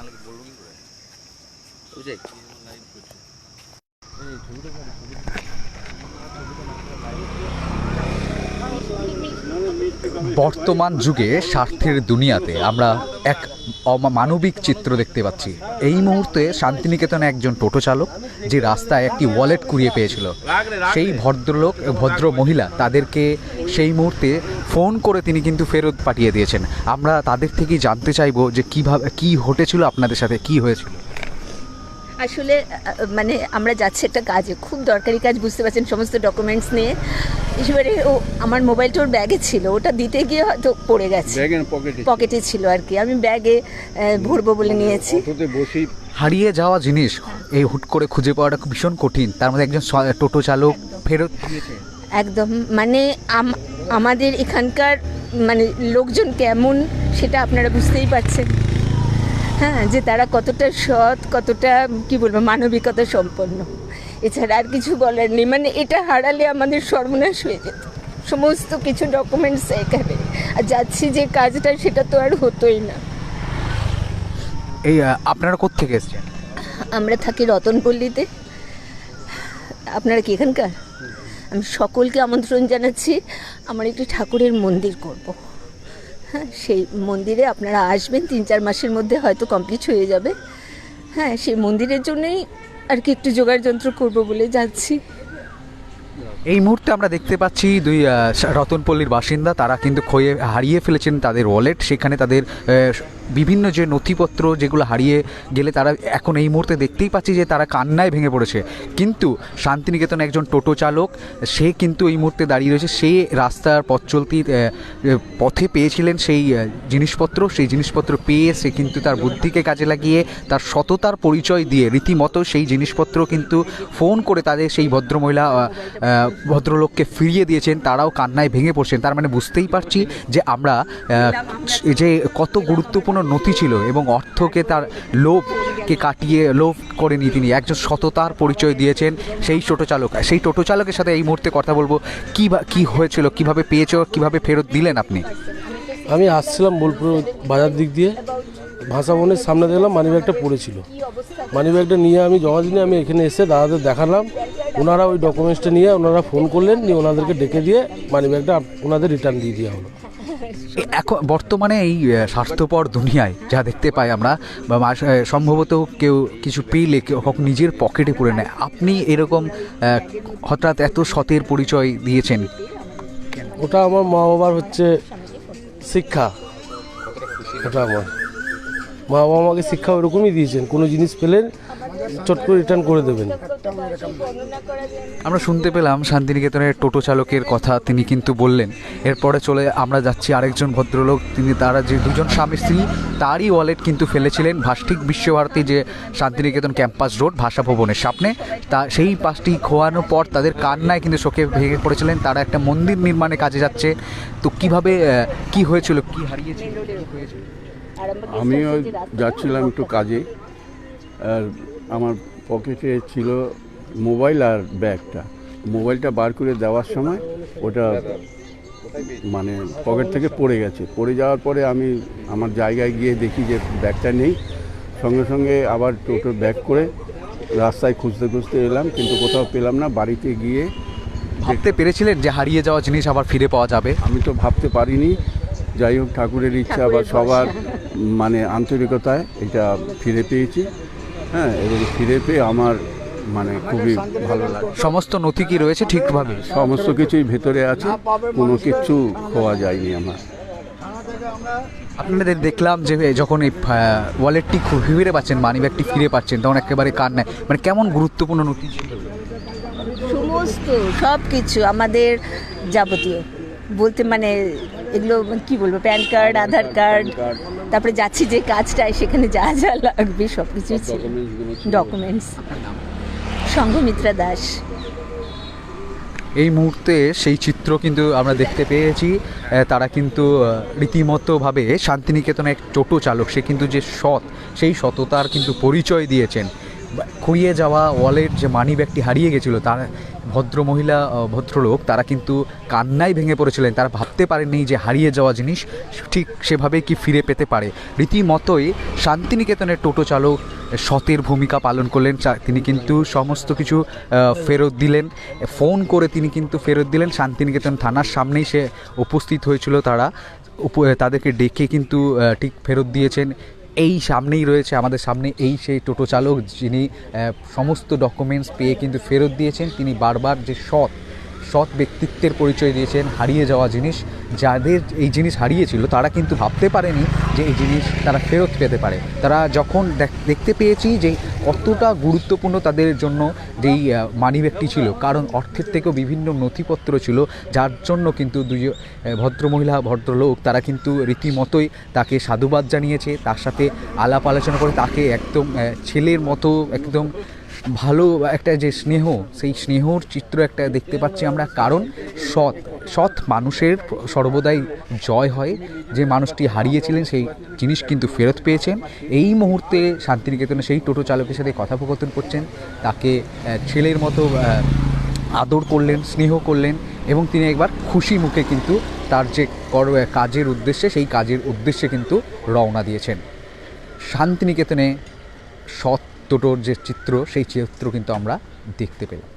নাহলে বলব কি করে? বুঝে বর্তমান যুগে স্বার্থের দুনিয়াতে আমরা এক অমানবিক চিত্র দেখতে পাচ্ছি। এই মুহূর্তে শান্তিনিকেতনে একজন টোটো চালক যে রাস্তায় একটি ওয়ালেট কুড়িয়ে পেয়েছিল সেই ভদ্রলোক ভদ্র মহিলা তাদেরকে সেই মুহূর্তে ফোন করে তিনি কিন্তু ফেরত পাঠিয়ে দিয়েছেন। আমরা তাদের থেকেই জানতে চাইব যে কীভাবে কি ঘটেছিল আপনাদের সাথে কি হয়েছিল? আসলে মানে আমরা যাচ্ছি একটা কাজে খুব দরকারি কাজ বুঝতে পারছেন সমস্ত ডকুমেন্টস নিয়ে। এবারে ও আমার মোবাইলটা ওর ব্যাগে ছিল ওটা দিতে গিয়ে হয়তো পড়ে গেছে। ব্যাগের পকেটে পকেটে ছিল। আর কি। আমি ব্যাগে ভরবো বলে নিয়েছি। অটোতে হারিয়ে যাওয়া জিনিস এই হুট করে খুঁজে পাওয়াটা ভীষণ কঠিন। তার মধ্যে একজন টোটো চালক ফেরত দিয়েছে একদম। মানে আম- আমাদের এখানকার মানে লোকজন কেমন সেটা আপনারা বুঝতেই পারছেন। হ্যাঁ যে তারা কতটা সৎ কতটা কি বলব মানবিকতা সম্পন্ন। এছাড়া আর কিছু বলার নেই। মানে এটা হারালে আমাদের সর্বনাশ হয়ে যেত। সমস্ত কিছু ডকুমেন্টস এখানে। আর যাচ্ছি যে কাজটা সেটা তো আর হতোই না। এই আপনারা কোত্থেকে এসেছেন? আমরা থাকি রতনপল্লীতে। আপনারা কি এখানকার? আমি সকলকে আমন্ত্রণ জানাচ্ছি, আমার একটি ঠাকুরের মন্দির করব। হ্যাঁ সেই মন্দিরে আপনারা আসবেন, তিন চার মাসের মধ্যে হয়তো কমপ্লিট হয়ে যাবে। হ্যাঁ সেই মন্দিরের জন্যই আর কি একটু জোগাড় যন্ত্র করব বলে যাচ্ছি। এই মুহূর্তে আমরা দেখতে পাচ্ছি দুই রতনপল্লীর বাসিন্দা, তারা কিন্তু খয়ে, হারিয়ে ফেলেছেন তাদের ওয়ালেট সেখানে তাদের বিভিন্ন যে নথিপত্র যেগুলো হারিয়ে গেলে তারা এখন এই মুহূর্তে দেখতেই পাচ্ছি যে তারা কান্নায় ভেঙে পড়েছে। কিন্তু শান্তিনিকেতন একজন টোটো চালক সে কিন্তু এই মুহূর্তে দাঁড়িয়ে রয়েছে। সে রাস্তার পথ আহ, পথে পেয়েছিলেন সেই জিনিসপত্র। সেই জিনিসপত্র পেয়ে সে কিন্তু তার বুদ্ধিকে কাজে লাগিয়ে তার সততার পরিচয় দিয়ে রীতিমতো সেই জিনিসপত্র কিন্তু ফোন করে তাদের সেই ভদ্রমহিলা ভদ্রলোককে ফিরিয়ে দিয়েছেন। তারাও কান্নায় ভেঙে পড়ছেন। তার মানে বুঝতেই পারছি যে আমরা যে কত গুরুত্বপূর্ণ নথি ছিল এবং অর্থকে তার লোভকে কাটিয়ে, লোভ করেনি তিনি। একজন সততার পরিচয় দিয়েছেন সেই টোটো চালক। সেই টোটো চালকের সাথে এই মুহূর্তে কথা বলব। কী কী হয়েছিল, কীভাবে পেয়েছ, কীভাবে ফেরত দিলেন আপনি? আমি আসছিলাম বোলপুর বাজার দিক দিয়ে। ভাষা বনের সামনে দেখলাম মানিব্যাগটা পড়েছিল মানিব্যাগটা নিয়ে আমি, জমা দিনে আমি এখানে এসে দাদাদের দেখালাম। ওনারা ওই ডকুমেন্টসটা নিয়ে ওনারা ফোন করলেন, নিয়ে ওনাদেরকে ডেকে দিয়ে মানিব্যাগটা ওনাদের রিটার্ন দিয়ে দেওয়া হলো। এখন বর্তমানে এই আহ, স্বার্থপর দুনিয়ায় যা দেখতে পাই আমরা বা সম্ভবত কেউ কিছু পেলে কেউ নিজের পকেটে পুরে নেয়। আপনি এরকম হঠাৎ এত সতের পরিচয় দিয়েছেন? ওটা আমার মা বাবার হচ্ছে শিক্ষা। ওটা আমার। মা বাবা আমাকে শিক্ষা ওরকমই দিয়েছেন। কোনো জিনিস পেলেন চট করে রিটার্ন করে দেবেন। আমরা শুনতে পেলাম শান্তিনিকেতনের টোটো চালকের কথা তিনি কিন্তু বললেন। এরপরে চলে আমরা যাচ্ছি আরেকজন ভদ্রলোক। তিনি তারা যে দুজন স্বামী স্ত্রী তারই ওয়ালেট কিন্তু ফেলেছিলেন। ভাষ্টিক বিশ্বভারতী যে শান্তিনিকেতন ক্যাম্পাস রোড ভাষা ভবনের সামনে। তা সেই পাশটি খোয়ানোর পর তাদের কান্নায় কিন্তু শোকে ভেঙে পড়েছিলেন। তারা একটা মন্দির নির্মাণে কাজে যাচ্ছে। তো কীভাবে কি হয়েছিল? কি হারিয়েছিল আমিও যাচ্ছিলাম একটু কাজে। আর আমার পকেটে ছিল মোবাইল আর ব্যাগটা। মোবাইলটা বার করে দেওয়ার সময় ওটা মানে পকেট থেকে পড়ে গেছে। পড়ে যাওয়ার পরে আমি আমার জায়গায় গিয়ে দেখি যে ব্যাগটা নেই। সঙ্গে সঙ্গে আবার টোটো ব্যাগ করে রাস্তায় খুঁজতে খুঁজতে এলাম কিন্তু কোথাও পেলাম না। বাড়িতে গিয়ে ভাবতে পেরেছিলেন যে হারিয়ে যাওয়া জিনিস আবার ফিরে পাওয়া যাবে? আমি তো ভাবতে পারিনি। যাই হোক ঠাকুরের ইচ্ছা বা সবার মানে আন্তরিকতায় এটা ফিরে পেয়েছি। হ্যাঁ এবং ফিরে পেয়ে আমার মানে খুবই ভালো লাগে। সমস্ত নথি কি রয়েছে ঠিকভাবে? সমস্ত কিছুই ভেতরে আছে কোনো কিছু খোয়া যায়নি আমার। আপনাদের দেখলাম যে যখন এই ওয়ালেটটি খুব ফিরে পাচ্ছেন মানি ব্যাগটি ফিরে পাচ্ছেন তখন একেবারে কান্নায় মানে কেমন গুরুত্বপূর্ণ নথি ছিল? সমস্ত সব কিছু আমাদের যাবতীয়। বলতে মানে এগুলো কি বলব প্যান কার্ড আধার কার্ড তারপরে যাচ্ছি যে কাজটায় সেখানে যা যা লাগবে সব কিছুই ছিল ডকুমেন্টস সংঘমিত্রা দাস। এই মুহূর্তে সেই চিত্র কিন্তু আমরা দেখতে পেয়েছি। তারা কিন্তু রীতিমতোভাবে শান্তিনিকেতনের এক টোটো চালক সে কিন্তু যে সৎ সেই সততার কিন্তু পরিচয় দিয়েছেন। খুইয়ে যাওয়া ওয়ালেট যে মানি ব্যাগটি হারিয়ে গেছিল, তার ভদ্র মহিলা ভদ্রলোক, তারা কিন্তু কান্নায় ভেঙে পড়েছিলেন। তারা ভাবতে পারেননি যে হারিয়ে যাওয়া জিনিস ঠিক সেভাবে কি ফিরে পেতে পারে। রীতিমতোই শান্তিনিকেতনের টোটো চালক সতের ভূমিকা পালন করলেন। তিনি কিন্তু সমস্ত কিছু ফেরত দিলেন। ফোন করে তিনি কিন্তু ফেরত দিলেন। শান্তিনিকেতন থানার সামনেই সে উপস্থিত হয়েছিল তারা। তাদেরকে ডেকে কিন্তু ঠিক ফেরত দিয়েছেন। এই সামনেই রয়েছে, আমাদের সামনে এই সেই টোটো চালক যিনি সমস্ত ডকুমেন্টস পেয়ে কিন্তু ফেরত দিয়েছেন। তিনি বারবার যে সৎ সৎ ব্যক্তিত্বের পরিচয় দিয়েছেন, হারিয়ে যাওয়া জিনিস। যাদের এই জিনিস হারিয়েছিল, তারা কিন্তু ভাবতে পারেনি যে এই জিনিস তারা ফেরত পেতে পারে। তারা যখন দেখ- দেখতে পেয়েছি যে কতটা গুরুত্বপূর্ণ তাদের জন্য যেই মানিব্যাগটি ছিল। কারণ অর্থের থেকেও বিভিন্ন নথিপত্র ছিল, যার জন্য কিন্তু দুই ভদ্রমহিলা, ভদ্রলোক, তারা কিন্তু রীতিমতোই তাকে সাধুবাদ জানিয়েছে। তার সাথে আলাপ আলোচনা করে তাকে একদম ছেলের মতো একদম ভালো একটা যে স্নেহ, সেই স্নেহর চিত্র একটা দেখতে পাচ্ছি আমরা। কারণ সৎ সৎ মানুষের সর্বদাই জয় হয়। যে মানুষটি হারিয়েছিলেন সেই জিনিস কিন্তু ফেরত পেয়েছেন। এই মুহূর্তে শান্তিনিকেতনে সেই টোটো চালকের সাথে কথোপকথন করছেন। তাকে ছেলের মতো আদর করলেন, স্নেহ করলেন এবং তিনি একবার খুশি মুখে কিন্তু তার যে কর- কাজের উদ্দেশ্যে, সেই কাজের উদ্দেশ্যে কিন্তু রওনা দিয়েছেন। শান্তিনিকেতনে সৎ টোটোর যে চিত্র সেই চিত্র কিন্তু আমরা দেখতে পেলাম।